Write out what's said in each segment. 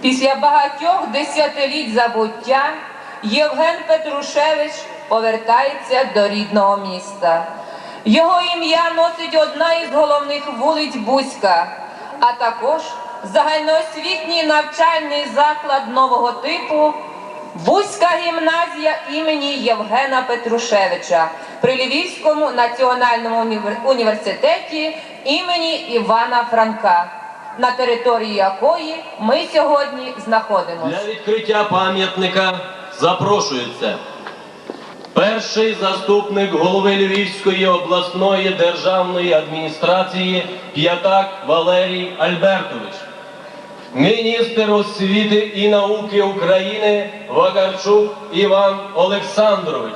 Після багатьох десятиліть забуття Євген Петрушевич повертається до рідного міста. Його ім'я носить одна із головних вулиць Бузька, а також загальноосвітній навчальний заклад нового типу Бузька гімназія імені Євгена Петрушевича при Львівському національному університеті імені Івана Франка, на території якої ми сьогодні знаходимося. Для відкриття пам'ятника запрошується перший заступник голови Львівської обласної державної адміністрації П'ятак Валерій Альбертович, міністр освіти і науки України Вакарчук Іван Олександрович,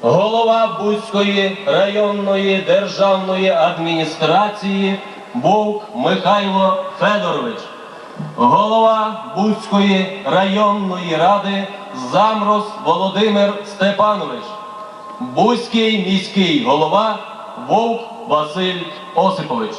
голова Бузької районної державної адміністрації Вовк Михайло Федорович. Голова Буцької районної ради Замроз Володимир Степанович, Бузький міський голова Вовк Василь Осипович.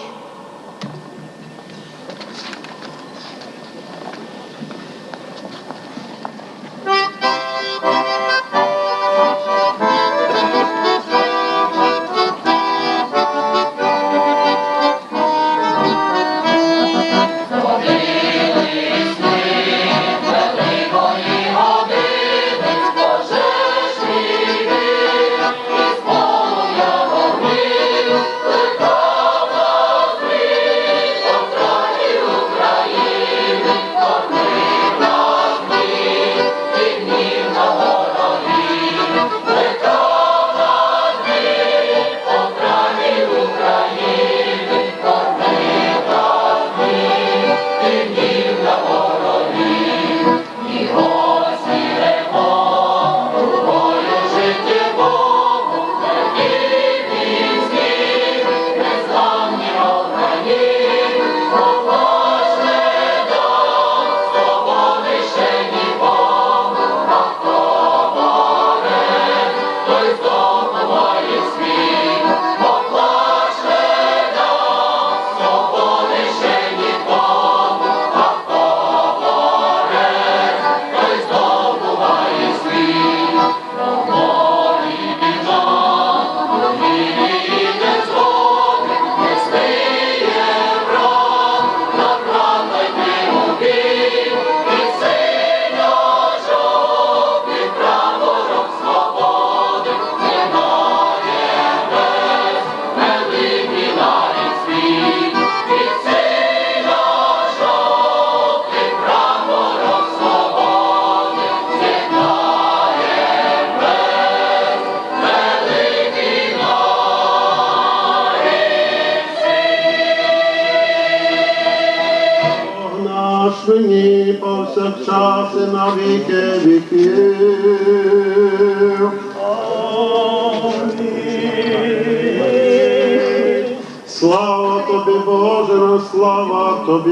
Повсякчас і на віки віків. Слава тобі, Боже, слава тобі.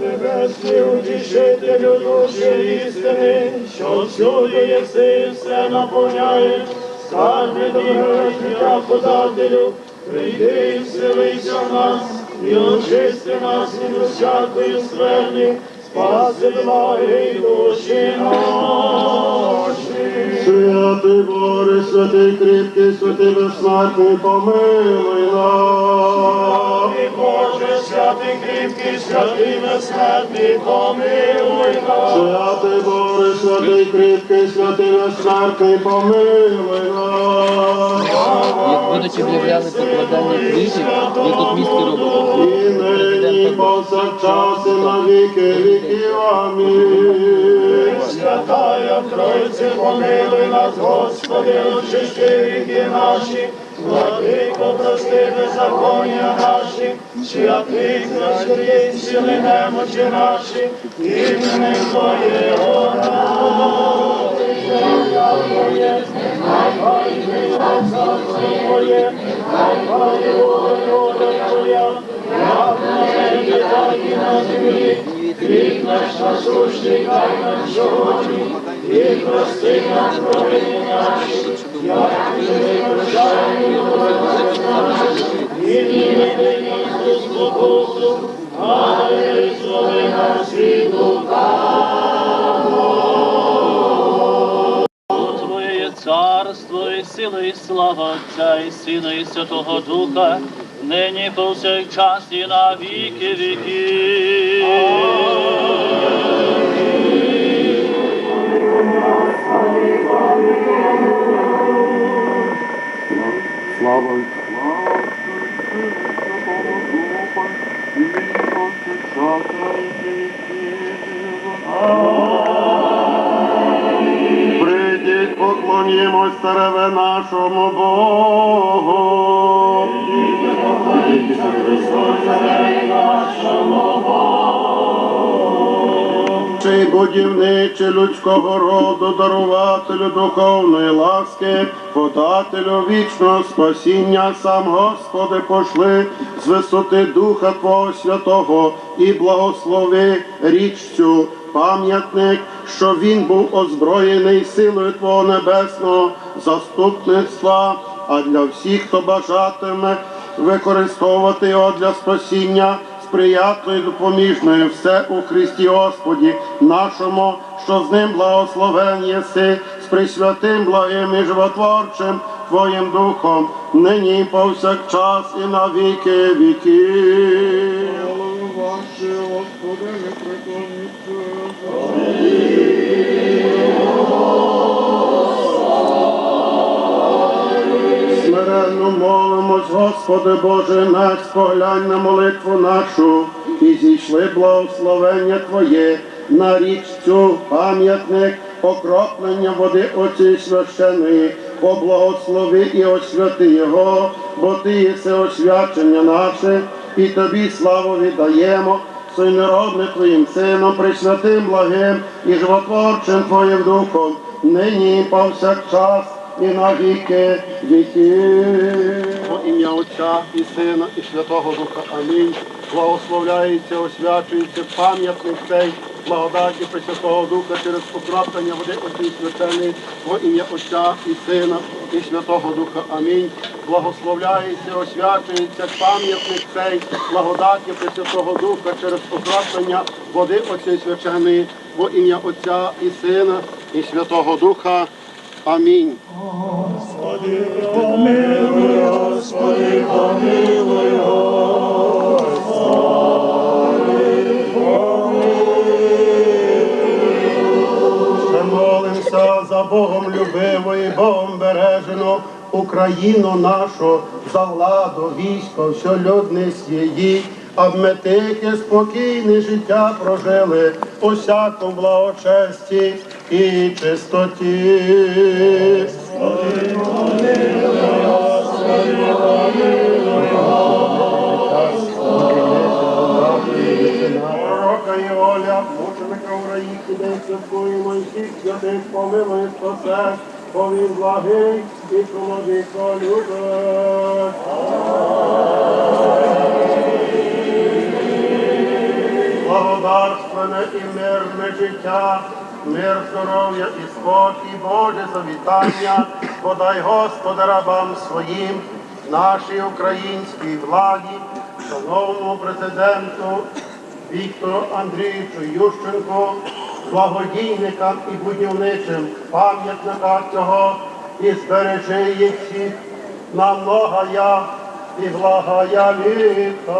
Небесний утішителю душі істини, що всюди єси, все наповняє, скарби доброго життя подателю, прийди і вселися в нас, і очисти нас від усякої скверни, спаси благи душі наші. Святий Боже, святий кріпкий, святий безсмертний, помилуй нас. І Боже, святий кріпкий, святий безсмертний, помилуй нас. Святий Боже, святий кріпкий, святий безсмертний, помилуй нас. Як будуть об'являли покладання квітів, ви тут місце робите. І нині повсякчас і на віки віків. Амінь. Святая Тройце, помилуй нас, Господи, очисти віки наші, владико, прости беззаконня наші, святих святих, сили немочі наші, іменем Твоєго. Твоє, землі. Хліб наш насущний дай нам сьогодні, і прости нам провини наші, як ми прощаємо Твоє царство, і сила, і слава Отця, і Сина, і Святого Духа, нині повсякчас і на віки віків. Слава Прийдіть, поклонімось цареве нашому Богу. Чи будівничі людського роду, дарувателю духовної ласки, подателю вічного спасіння, сам Господи, пошли з висоти Духа Твого Святого і благослови річ цю, пам'ятник, що він був озброєний силою Твого небесного заступництва, а для всіх, хто бажатиме використовувати його для спасіння сприятливою допоміжної все у Христі Господі нашому, що з ним благословен єси, з присвятим благим і животворчим Твоїм Духом, нині і повсякчас і на віки віків. Смиренно молимось, Господи Боже наш, поглянь на молитву нашу, і зійшли благословення Твоє на річ цю пам'ятник, окроплення води оці священої, поблагослови і освяти його, бо Ти єси освячення наше, і Тобі славу віддаємо. Синеродне Твоїм Сином, присвятим благим і животворчим Твоїм Духом, нині повсякчас і на віки віків. Во ім'я Отця і Сина, і Святого Духа. Амінь. Благословляється, освячується пам'ятник цей, благодаті Пресвятого Духа через покраплення води Отців священий, во ім'я Отця і Сина, і Святого Духа. Амінь. Благословляється, освячується пам'ятник цей, благодаті Пресвятого Духа через покраплення води Отців священий, во ім'я Отця і Сина, і Святого Духа. Амінь. Господи, помилуй, Господи, помилуй, Ще молимося за Богом любивою, Богом бережену Україну нашу, за владу, військо, всю людність її, аби ми тихе, спокійне життя прожили у всякому благочесті і чистоті. Пророка Іоля, мученика Ураїки, день святкуємо і всіх святих помилує спасе, бо він благий і чоловіко любить. Благодарственне і мирне життя, мир, здоров'я і спокій, Боже завітання, подай Господа рабам своїм, нашій українській владі, шановному президенту Віктору Андрійовичу Ющенку, благодійникам і будівничим пам'ятника цього і збережи їх всіх. На многая і благая літа.